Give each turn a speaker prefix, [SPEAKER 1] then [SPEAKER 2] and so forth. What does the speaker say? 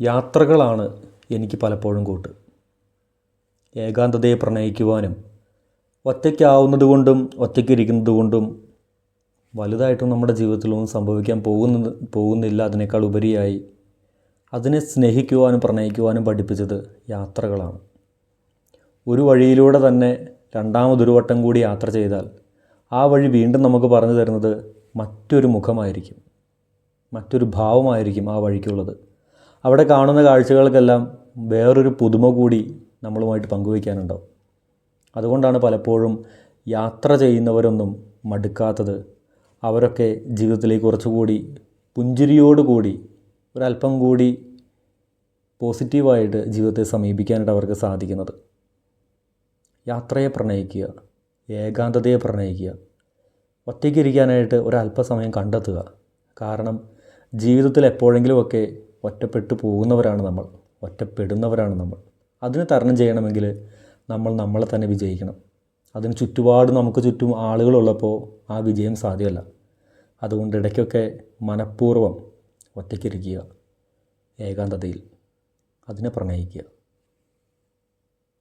[SPEAKER 1] യാത്രകളാണ് എനിക്ക് പലപ്പോഴും കൂട്ട്. ഏകാന്തതയെ പ്രണയിക്കുവാനും ഒറ്റയ്ക്കാവുന്നത് കൊണ്ടും ഒറ്റയ്ക്കിരിക്കുന്നത് കൊണ്ടും വലുതായിട്ടും നമ്മുടെ ജീവിതത്തിലൊന്നും സംഭവിക്കാൻ പോകുന്ന പോകുന്നില്ല അതിനേക്കാൾ ഉപരിയായി അതിനെ സ്നേഹിക്കുവാനും പ്രണയിക്കുവാനും പഠിപ്പിച്ചത് യാത്രകളാണ്. ഒരു വഴിയിലൂടെ തന്നെ രണ്ടാമതൊരു വട്ടം കൂടി യാത്ര ചെയ്താൽ ആ വഴി വീണ്ടും നമുക്ക് പറഞ്ഞു തരുന്നത് മറ്റൊരു മുഖമായിരിക്കും മറ്റൊരു ഭാവമായിരിക്കും ആ വഴിക്കുള്ളത്. അവിടെ കാണുന്ന കാഴ്ചകൾക്കെല്ലാം വേറൊരു പുതുമ കൂടി നമ്മളുമായിട്ട് പങ്കുവയ്ക്കാനുണ്ടാവും. അതുകൊണ്ടാണ് പലപ്പോഴും യാത്ര ചെയ്യുന്നവരൊന്നും മടുക്കാത്തത്. അവരൊക്കെ ജീവിതത്തിലേക്ക് കുറച്ചുകൂടി പുഞ്ചിരിയോടുകൂടി ഒരല്പം കൂടി പോസിറ്റീവായിട്ട് ജീവിതത്തെ സമീപിക്കാനായിട്ട് അവർക്ക് സാധിക്കുന്നത്. യാത്രയെ പ്രണയിക്കുക ഏകാന്തതയെ പ്രണയിക്കുക ഒറ്റയ്ക്കിരിക്കാനായിട്ട് ഒരല്പസമയം കണ്ടെത്തുക. കാരണം ജീവിതത്തിൽ എപ്പോഴെങ്കിലുമൊക്കെ ഒറ്റപ്പെട്ടു പോകുന്നവരാണ് നമ്മൾ ഒറ്റപ്പെടുന്നവരാണ് നമ്മൾ. അതിന് തരണം ചെയ്യണമെങ്കിൽ നമ്മൾ നമ്മളെ തന്നെ വിജയിക്കണം. അതിന് ചുറ്റുപാട് നമുക്ക് ചുറ്റും ആളുകളുള്ളപ്പോൾ ആ വിജയം സാധ്യമല്ല. അതുകൊണ്ട് ഇടയ്ക്കൊക്കെ മനഃപൂർവം ഒറ്റയ്ക്കിരിക്കുക ഏകാന്തതയിൽ അതിനെ പ്രണയിക്കുക.